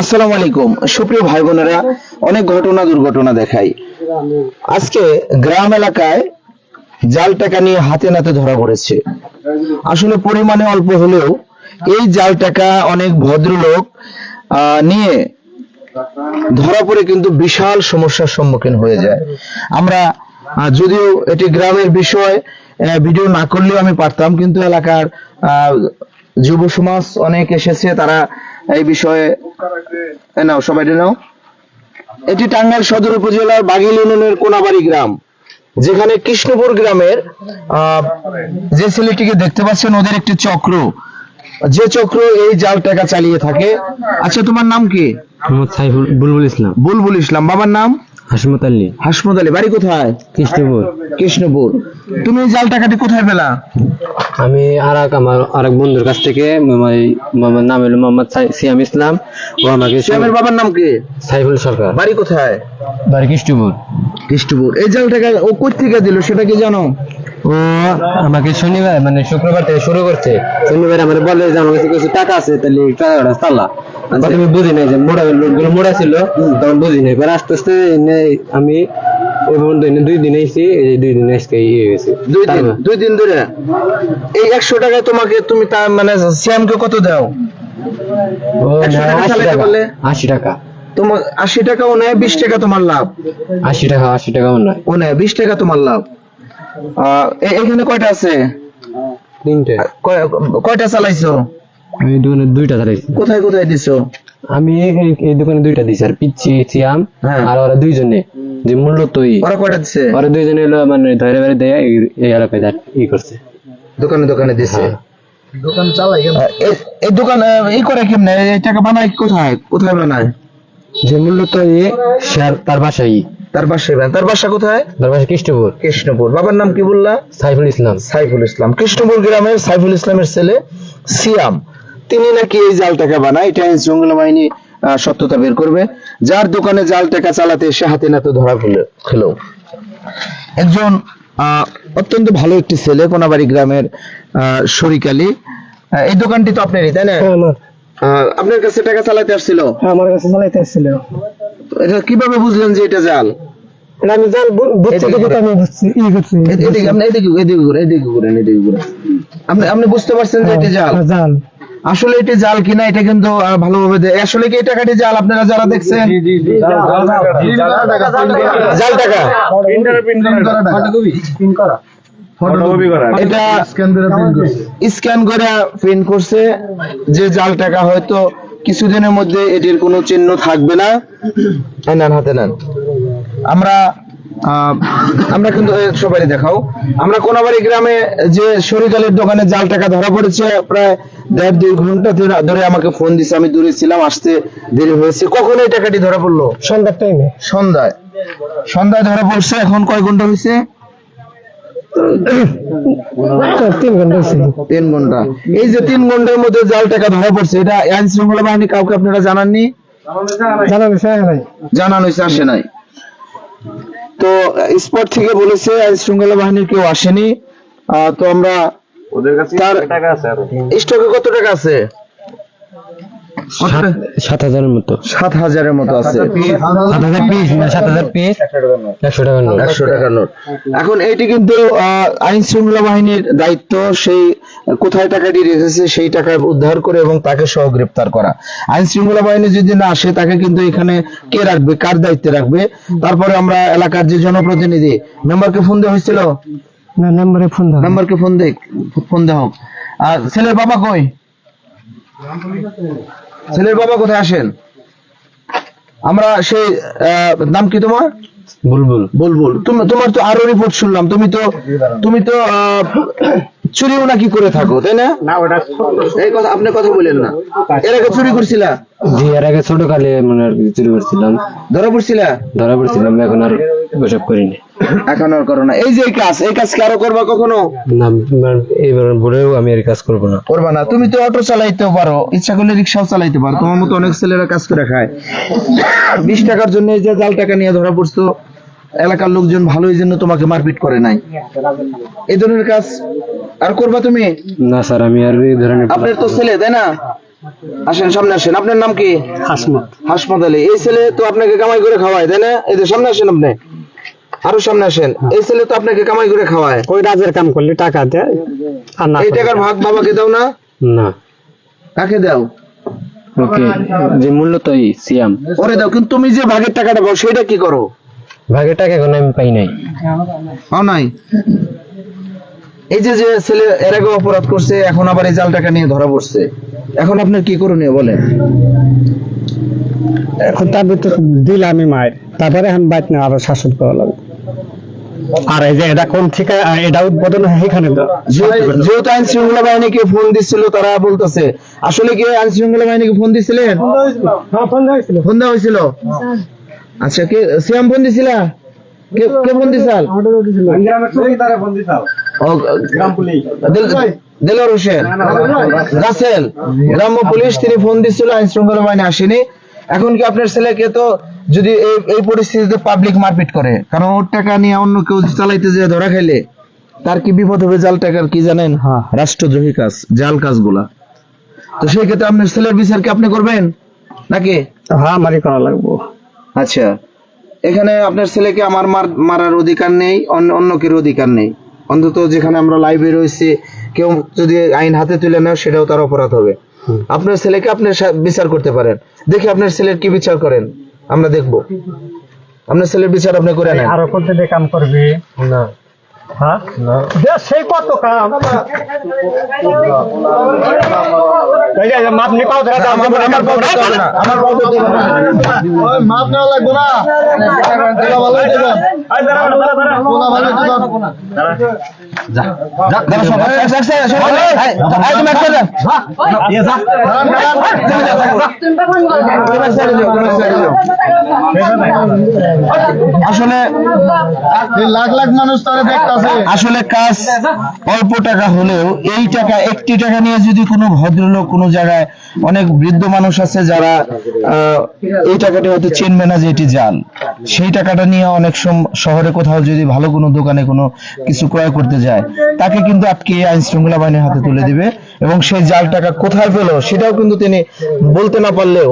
আসসালামু আলাইকুম। সুপ্রিয় ভাই বোনেরা অনেক ঘটনা দুর্ঘটনা দেখাই। আজকে গ্রাম এলাকায় জাল টাকা নিয়ে হাতে নাতে ধরা পড়েছে। আসলে পরিমাণে অল্প হলেও এই জাল টাকা অনেক ভদ্রলোক নিয়ে ধরা পড়ে কিন্তু বিশাল সমস্যার সম্মুখীন হয়ে যায়। আমরা যদিও এটি গ্রামের বিষয় ভিডিও না করলেও আমি পারতাম, কিন্তু এলাকার যুব সমাজ অনেক এসেছে তারা এই বিষয়ে নাও সবাই নাও। এটি টাঙ্গাইল সদর উপজেলার বাগিল ইউনিয়নের কোনাবাড়ি গ্রাম যেখানে কৃষ্ণপুর গ্রামের আহ, যে ছেলেটিকে দেখতে পাচ্ছেন ওদের একটি চক্র। যে চক্র এই জাল টাকা চালিয়ে থাকে। আচ্ছা তোমার নাম কি? বুলবুল ইসলাম। বুলবুল ইসলাম। বাবার নাম? হাসমত আলী। হাসমত আলী বাড়ি কোথায়? কৃষ্ণপুর। কৃষ্ণপুর। তুমি এই জাল টাকাটি কোথায় পেলা? আমি আর এক আমার আরেক বন্ধুর কাছ থেকে এই- নাম হলো মোহাম্মদ সিয়াম ইসলাম। ও আমাকে সিয়ামের বাবার নাম কি? সাইফুল সরকার। বাড়ি কোথায়? বাড়ি কৃষ্ণপুর। কৃষ্ণপুর। এই জাল টাকা ও কই থেকে দিল সেটা কি জানো? ও আমাকে শনিবার মানে শুক্রবার থেকে শুরু করছে। শনিবার আমার বলে যে আমার কাছে কিছু টাকা আছে তাহলে টাকাটা চালা। প্রথমে বুঝি নাই যে মোড়া লোকগুলো মোড়া ছিল তখন বুঝি নাই। এবার আস্তে আস্তে আমি ওই এনে দুই দিন এসেছি এই দুই দিন আজকে ইয়ে হয়েছে। দুই দিন? দুই দিন ধরে? এই একশো টাকায় তোমাকে তুমি তার মানে শ্যামকে কত দাও? আশি টাকা। পারলে? আশি টাকা। তোমার আশি টাকাও নেয় বিশ টাকা তোমার লাভ। আশি টাকা আশি টাকাও নয়। ও নেয় বিশ টাকা তোমার লাভ। এখানে কয়টা আছে? তিনটে। কয়টা চালাইছো? আমি এই দোকানে দুইটা চালাইছি। কোথায় কোথায় দিছো? আমি এই- দোকানে দুইটা দিছি আর পিচ্ছি সিয়াম হ্যাঁ। আর ওরা দুইজনে যে মূল্য তো ই। ওরা কয়টা দিছে? ওরা দুইজনে হলো মানে ধরে ধরে দেয় এই- এলাকায় ই করছে। দোকানে দোকানে দিছে। হ্যাঁ। আহ, এ- এই দোকান এই করে কেমনে? এই টাকা বানায় কোথায়? কোথায় বানায়? যে মূল্য তো ই তার বাসায়। তার বাসায় বানায় তার বাসা কোথায়? তার বাসা কৃষ্ণপুর। কৃষ্ণপুর। বাবার নাম কি বললা? সাইফুল ইসলাম। সাইফুল ইসলাম। কৃষ্ণপুর গ্রামের সাইফুল ইসলামের ছেলে সিয়াম। তিনি নাকি এই জাল টাকা বানায় এটা জঙ্গল বাহিনী সত্যতা বের করবে। যার দোকানে জাল টাকা চালাতে এসে হাতে নাতে ধরা পড়ল খেলো। একজন আহ, অত্যন্ত ভালো একটি ছেলে কোনাবাড়ি গ্রামের আহ, শরিক এই দোকানটি তো আপনারই তাই না? আহ, আপনার কাছে টাকা চালাতে আসছিল? আমার কাছে চালাইতে আসছিল। এটা কীভাবে বুঝলেন যে এটা জাল? আমি জান বুঝছি দেখে আমি বুঝছি ই করছি এদিকে আপনি এদিকে এদিকে ঘুরে এদিকে ঘুরেন এদিকে ঘুরেন আপনি আপনি বুঝতে পারছেন যে এটা জাল জাল আসলে এটা জাল কিনা এটা কিন্তু ভালোভাবে আসলে কি এই টাকাটি জাল আপনারা যারা দেখছেন জাল টাকা এটা স্ক্যান করে প্রিন্ট করছে যে জাল টাকা হয়তো কিছুদিনের মধ্যে এটির কোনো চিহ্ন থাকবে না নেন হাতে নেন আমরা আমরা কিন্তু সবাই দেখাও। আমরা কোনাবাড়ি গ্রামে যে শরিকালের দোকানে জাল টাকা ধরা পড়েছে প্রায় দেড় দুই ঘণ্টা ধরে- আমাকে ফোন দিছে। আমি দূরে ছিলাম আসতে দেরি হয়েছে। কখন এই টাকাটি ধরা পড়ল? সন্ধ্যার টাইমে সন্ধ্যায়। সন্ধ্যায় ধরা পড়ছে এখন কয় ঘণ্টা হয়েছে? তিন ঘণ্টা তিন ঘণ্টা। এই যে তিন ঘণ্টার মধ্যে জাল টাকা ধরা পড়ছে এটা আইন শৃঙ্খলা বাহিনী কাউকে আপনারা জানাননি? জানানো হয়েছে আসে নাই। তো স্পট থেকে বলেছে শৃঙ্খলা বাহিনীর কেউ আসেনি আহ, তো আমরা ওদের কাছে কত টাকা আছে কত টাকা? সাত হাজারের মতো। সাত হাজারের মতো আছে। সাত হাজার পিস সাত হাজার পিস একশো টাকার নোট একশো টাকার নোট এখন এটি কিন্তু আহ, আইন শৃঙ্খলা বাহিনীর দায়িত্ব। সেই কোথায় টাকাটি রেখেছে সেই টাকা উদ্ধার করে এবং তাকে সহ গ্রেপ্তার করা। আইন শৃঙ্খলা বাহিনী যদি না আসে তাকে কিন্তু এখানে কে রাখবে? কার দায়িত্বে রাখবে? তারপরে আমরা এলাকার যে জনপ্রতিনিধি মেম্বারকে ফোন দেওয়া হয়েছিল? না নাম্বারে ফোন দাও মেম্বারকে ফোন দে ফোন দেওয়া হোক। আর ছেলের বাবা কই? ছেলের বাবা কোথায় আসেন? আমরা সেই নাম কি তোমার? বুলবুল। বুলবুল। তুমি তোমার তো আরও রিপোর্ট শুনলাম। তুমি তো তুমি তো আহ, চুরিও নাকি করে থাকো তাই না? এই কথা আপনি কথা বলেন না। এর আগে চুরি করছিলা? জি এর আগে ছোট কালে মানে আর কি চুরি করছিলাম। ধরা পড়ছিলা? ধরা পড়ছিলাম এখন আর ওসব করিনি। এখন আর করো না। এই যে কাজ এই কাজ কি আরও করবা কখনো? না এইবার বলেও আমি আর কাজ করব না। করবা না। তুমি তো অটো চালাইতেও পারো। ইচ্ছা করলে রিক্সাও চালাইতে পারো। তোমার মতো অনেক ছেলেরা কাজ করে খায়। বিশ টাকার জন্য এই যে জাল টাকা নিয়ে ধরা পড়ছো এলাকার লোকজন ভালোই জন্য তোমাকে মারপিট করে নাই। এই ধরনের কাজ আর করবা তুমি? না স্যার আমি আর এই ধরনের আপনার তো ছেলে তাই না? আসেন সামনে আসেন। আপনার নাম কি? হাসমত। হাসমত আলী। এই ছেলে তো আপনাকে কামাই করে খাওয়ায় তাই না? এই যে সামনে আসেন আপনি। আরও সামনে আসেন। এই ছেলে তো আপনাকে কামাই করে খাওয়ায়। ওই রাজের কাম করলে টাকা দেয় আর না এই টাকার ভাগ বাবাকে দাও না। না। কাকে দাও? ওকে যে মূল্য তো এই সিয়াম। ওরে দাও কিন্তু তুমি যে ভাগের টাকাটা পাও সেটা কি করো? ভাগের টাকা এখন আমি পাই নাই। পাও নাই? এই যে যে ছেলে এর আগে অপরাধ করছে এখন আবার এই জাল টাকা নিয়ে ধরা পড়ছে। এখন আপনার কি করণীয় বলেন? এখন তার ভিতর দিল আমি মায়ের। তারপরে এখন বাইক না আরও শাসন করা লাগবে। আর এই যে এটা কোন থেকে এটা উদ্বোধন এখানে যেহেতু আইন শৃঙ্খলা বাহিনীকে ফোন দিচ্ছিল তারা বলতেছে। আসলে কি আইন শৃঙ্খলা বাহিনীকে ফোন দিছিলেন? ফোন দেওয়া হয়েছিল। আচ্ছা কে সিয়াম ফোন দিছিল? কে কে ফোন দিছাল? ও, দিল- দিলওয়ার হোসেন। রাসেল গ্রাম্য পুলিশ তিনি ফোন দিছিল আইন শৃঙ্খলা বাহিনী আসেনি। এখন কি আপনার ছেলেকে তো যদি এই এই পরিস্থিতিতে পাবলিক মারপিট করে কারণ ওর টাকা নিয়ে অন্য কেউ চালাইতে যে ধরা খাইলে তার কি বিপদ হবে? জাল টাকার কি জানেন? হ্যাঁ। রাষ্ট্রদ্রোহী কাজ জাল কাজগুলা। তো সেই ক্ষেত্রে আপনার ছেলের বিচার কি আপনি করবেন? নাকি? হ্যাঁ আমারই করা লাগবো। আচ্ছা। এখানে আপনার ছেলেকে আমার মার মারার অধিকার নেই? অন্য অন্য কেউ অধিকার নেই? অন্তত যেখানে আমরা লাইভে রয়েছি কেউ যদি আইন হাতে তুলে নেয় সেটাও তার অপরাধ হবে। আপনার ছেলেকে আপনি বিচার করতে পারেন? দেখি আপনার ছেলের কি বিচার করেন। আমরা দেখব। আপনার ছেলের বিচার আপনি করে নেন। আরও দিকে কাম করবে? না। সেই কত কাম মাপ নি পাও আমার আমার। মাপ নেওয়া লাগবে না। আসলে লাখ লাখ মানুষ তারা দেখতেছে আসলে কাজ অল্প টাকা হলেও এই টাকা, একটি টাকা নিয়ে যদি কোনো ভদ্রলোক কোনো জায়গায় অনেক বৃদ্ধ মানুষ আছে যারা এই টাকাটি হয়তো চিনবে না যে এটি জাল সেই টাকাটা নিয়ে অনেক শহরে কোথাও যদি ভালো কোনো দোকানে কোনো কিছু ক্রয় করতে যায়, তাকে কিন্তু আটকে আইন শৃঙ্খলা বাহিনীর হাতে তুলে দিবে এবং সেই জাল টাকা কোথায় পেল সেটাও কিন্তু তিনি বলতে না পারলেও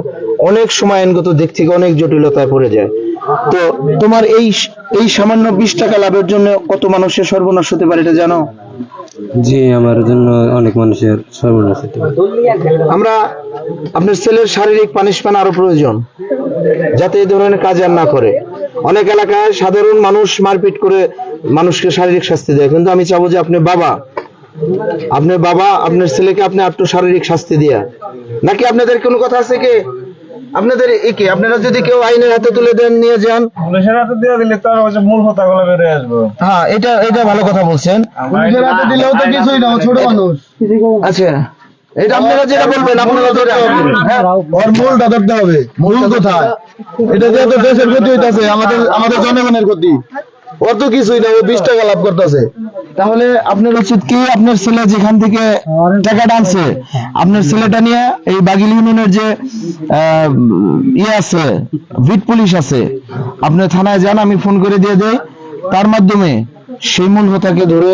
অনেক সময় আইনগত দিক থেকে অনেক জটিলতায় পড়ে যায়। তো তোমার এই এই সামান্য বিশ টাকা লাভের জন্য কত মানুষের সর্বনাশ হতে পারে এটা জানো? জি আমার জন্য অনেক মানুষের সর্বনাশ হতে পারে। আমরা আপনার ছেলের শারীরিক পানিশমেন্ট আরও প্রয়োজন যাতে এই ধরনের কাজ আর না করে। অনেক এলাকায় সাধারণ মানুষ মারপিট করে মানুষকে শারীরিক শাস্তি দেয় কিন্তু আমি চাবো যে আপনি বাবা আপনার বাবা আপনার ছেলেকে আপনি একটু শারীরিক শাস্তি দিয়া। নাকি আপনাদের কোনো কথা আছে কি? আপনাদের একে কি আপনারা যদি কেউ আইনের হাতে তুলে দেন নিয়ে যান? পুলিশের হাতে দিয়ে দিলে তো আর ওই যে মূল কথাগুলো বেরিয়ে আসবে। হ্যাঁ এটা এটা ভালো কথা বলছেন। পুলিশের হাতে দিলেও তো কিছুই না ছোট মানুষ। আচ্ছা এটা আপনারা যেটা বলবেন আপনারা যেটা হ্যাঁ। ওর মূলটা ধরতে হবে। মূল কোথায়? এটা দিয়ে দেশের ক্ষতি হইতাছে আমাদের আমাদের জনগণের ক্ষতি। অত কিছুই না, ও বিশ টাকা লাভ করতেছে। তাহলে আপনার উচিত কি, আপনার ছেলে যেখান থেকে টাকাটা আনছে আপনার ছেলেটা নিয়ে এই বাগিল ইউনিয়নের যে ইয়ে আছে, ভিট পুলিশ আছে, আপনি থানায় যান, আমি ফোন করে দিয়ে দেই। তার মাধ্যমে সেই মূল হোতাকে ধরে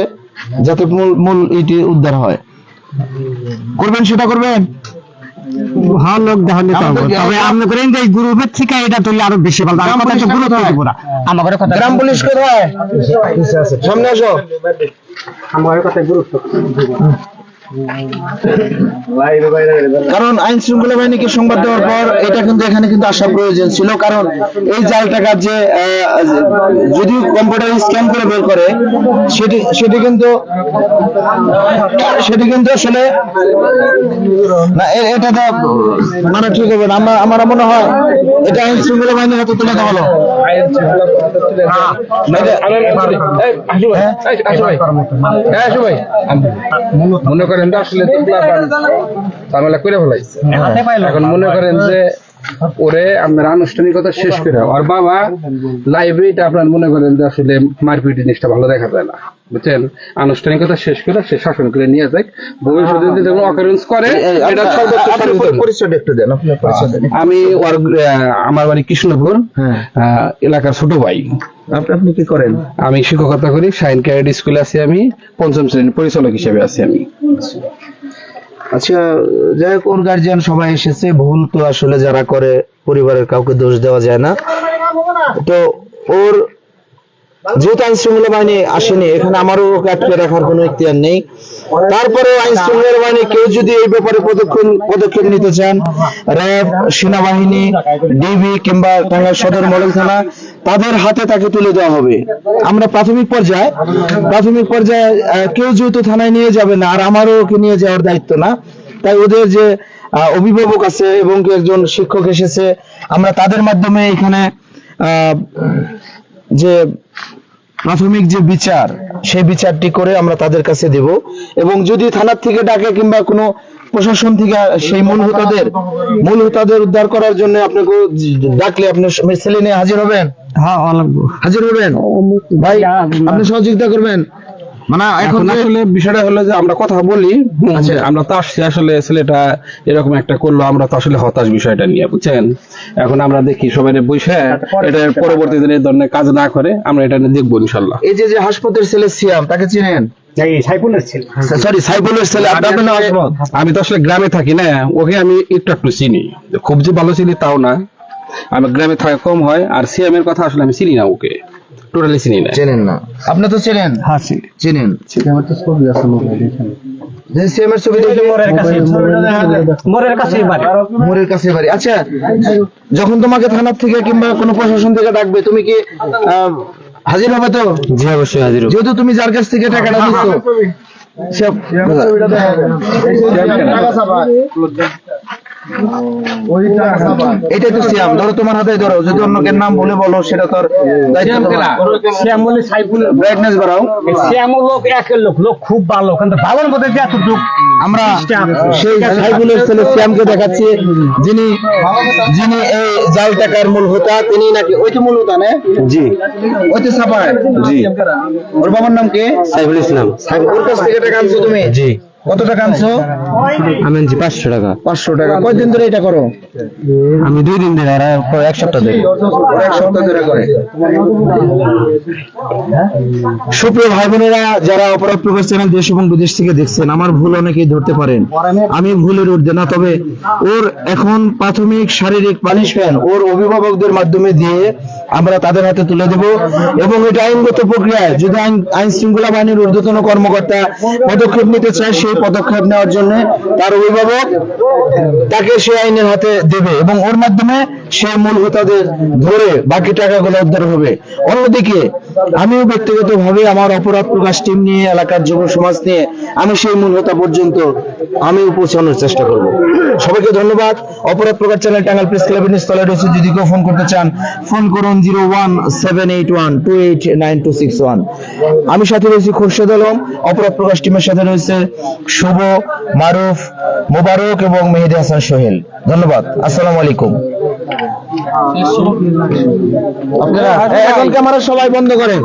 যাতে মূল মূল এটি উদ্ধার হয়। করবেন সেটা করবেন? ভালো লোক দেখালে তো তবে আপনি করেন যে গ্রুপের থেকে এটা তুললে আরও বেশি ভালো। আমার কথা গুরুত্ব দিব না। আমার কথা গ্রাম পুলিশ কোথায়? সামনে আসো। আমার কথা গ্রুপ কারণ আইন শৃঙ্খলা বাহিনীকে সংবাদ দেওয়ার পর এটা কিন্তু এখানে কিন্তু আসা প্রয়োজন ছিল কারণ এই জাল টাকা যে যদি কম্পিউটার স্ক্যান করে বের করে সেটি সেটি কিন্তু সেটি কিন্তু আসলে না এটা তো মানে ঠিক হবে আমার আমার মনে হয় এটা আইন শৃঙ্খলা বাহিনীর হাতে তুলে দেওয়া হলো হ্যাঁ, মনে করেন যে আসলে তো ঝামেলা করে ফেলাইছে এখন মনে করেন যে ওরে আপনার আনুষ্ঠানিকতা শেষ করে আর বাবা লাইব্রেরিটা আপনার মনে করেন যে আসলে মারপিট জিনিসটা ভালো দেখা যায় না বুঝছেন? আনুষ্ঠানিকতা শেষ করে সে শাসন করে নিয়ে যাক। ভবিষ্যতে যদি কোনো অকারেন্স করে এটা সর্বোচ্চ শাস্তি দেবে। পরিচয়টা একটু দেন পরিচয় আমি আমার বাড়ি কৃষ্ণপুর। হ্যাঁ। এলাকার ছোট ভাই। আপনি আপনি কি করেন? আমি শিক্ষকতা করি সাইন ক্যারেট স্কুলে আছি আমি পঞ্চম শ্রেণির পরিচালক হিসেবে আছি আমি। আচ্ছা যাই হোক, ওর গার্জিয়ান সবাই এসেছে। ভুল তো আসলে যারা করে, পরিবারের কাউকে দোষ দেওয়া যায় না। তো ওর যেহেতু আইন শৃঙ্খলা বাহিনী আসেনি, এখানে আমারও ওকে আটকে রাখার কোনো ইতিহার নেই। তারপরে আইন শৃঙ্খলা বাহিনী কেউ যদি এই ব্যাপারে পদক্ষেপ পদক্ষেপ নিতে চান, র্যাব, সেনাবাহিনী, ডিবি কিংবা টাঙ্গাইল সদর মডেল থানা, তাদের হাতে তাকে তুলে দেওয়া হবে। আমরা প্রাথমিক পর্যায়ে প্রাথমিক পর্যায়ে কেউ যেহেতু থানায় নিয়ে যাবে না, আর আমারও ওকে নিয়ে যাওয়ার দায়িত্ব না, তাই ওদের যে অভিভাবক আছে এবং একজন শিক্ষক এসেছে, আমরা তাদের মাধ্যমে এখানে যে প্রাথমিক যে বিচার সেই বিচারটি করে আমরা তাদের কাছে দেব। এবং যদি থানার থেকে ডাকে কিংবা কোনো প্রশাসন থেকে সেই মূল হোতাদের মূল হোতাদের উদ্ধার করার জন্য আপনাকে ডাকলে আপনি ছেলে নিয়ে হাজির হবেন? হ্যাঁ হাজির হবেন? ভাই আপনি সহযোগিতা করবেন? মানে এখন আসলে বিষয়টা হলো যে আমরা কথা বলি আচ্ছা। আমরা তো আসছি আসলে ছেলেটা এরকম একটা করল আমরা তো আসলে হতাশ বিষয়টা নিয়ে বুঝছেন? এখন আমরা দেখি সবাই বসে এটা পরবর্তী দিনে এই ধরনের কাজ না করে আমরা এটা নিয়ে দেখব ইনশাল্লাহ। এই যে যে হাসপাতালের ছেলে সিয়াম তাকে চিনেন? সরি সাইফুলের ছেলে। আমি তো আসলে গ্রামে থাকি না ওকে আমি একটু একটু চিনি। খুব যে ভালো চিনি তাও না। আমি গ্রামে থাকা কম হয় আর সিএম এর কথা আসলে আমি চিনি না ওকে। টোটালি চিনি না। চেনেন না। আপনি তো চেনেন? হ্যাঁ চেনেন। সিএম এর ছবি মোরের কাছে কাছে বাড়ি। আচ্ছা যখন তোমাকে থানার থেকে কিংবা কোনো প্রশাসন থেকে ডাকবে তুমি কি আহ, হাজির হবে তো? জি অবশ্যই হাজির যেহেতু তুমি যার কাছ থেকে টাকাটা দিচ্ছ সে- এটাই তো সিয়াম। ধরো তোমার হাতে ধরো যদি অন্য কেন নাম বলে বলো সেটা তোর ব্রাইটনেস বাড়াও। শ্যামল লোক একের লোক। লোক খুব ভালো কিন্তু ভালোর মধ্যে যে এতটুকু আমরা সেই সাইফুলের ছেলে শ্যামকে দেখাচ্ছি। যিনি যিনি এই জাল টাকার মূল হোতা তিনি নাকি ওই তো মূল হোতা না? জি। ওই তো সাপায় জি। ওর বাবার নাম কি? সাইফুল ইসলাম। ওর কাছ থেকে টাকা আনছো তুমি? জি। কত টাকা আনছো? আমি আনছি পাঁচশো টাকা। পাঁচশো টাকা। কয়দিন ধরে এটা করো? আমি দুই দিন ধরে এক সপ্তাহ ধরে। এক সপ্তাহ ধরে করে। সুপ্রিয় ভাই বোনেরা যারা অপরাধ প্রকাশ চ্যানেল দেশ এবং বিদেশ থেকে দেখছেন আমার ভুল অনেকেই ধরতে পারেন। আমি ভুলের ঊর্ধ্বে না তবে ওর এখন প্রাথমিক শারীরিক পানিশমেন্ট ওর অভিভাবকদের মাধ্যমে দিয়ে আমরা তাদের হাতে তুলে দেব। এবং এটা আইনগত প্রক্রিয়ায় যদি আইন আইন শৃঙ্খলা বাহিনীর ঊর্ধ্বতন কর্মকর্তা পদক্ষেপ নিতে চায়, সেই পদক্ষেপ নেওয়ার জন্য তার অভিভাবক তাকে সে আইনের হাতে দেবে এবং ওর মাধ্যমে সে মূল হোতাদের ধরে বাকি টাকাগুলো উদ্ধার হবে। অন্যদিকে, আমিও ব্যক্তিগতভাবে আমার অপরাধ প্রকাশ টিম নিয়ে, এলাকার যুব সমাজ নিয়ে, আমি সেই মূল হোতা পর্যন্ত আমি পৌঁছানোর চেষ্টা করব। সবাইকে ধন্যবাদ। অপরাধ প্রকাশ চ্যানেল টাঙ্গাল প্রেস ক্লাবের নিস্তলে রয়েছে। যদি কেউ ফোন করতে চান, ফোন করুন আমি সাথে রয়েছি খুরশেদ আলম অপরাধ প্রকাশ টিমের সাথে রয়েছে শুভ, মারুফ, মোবারক এবং মেহেদি হাসান সোহেল। ধন্যবাদ, আসসালাম আলাইকুম। আপনারা এখন ক্যামেরা সবাই বন্ধ করেন।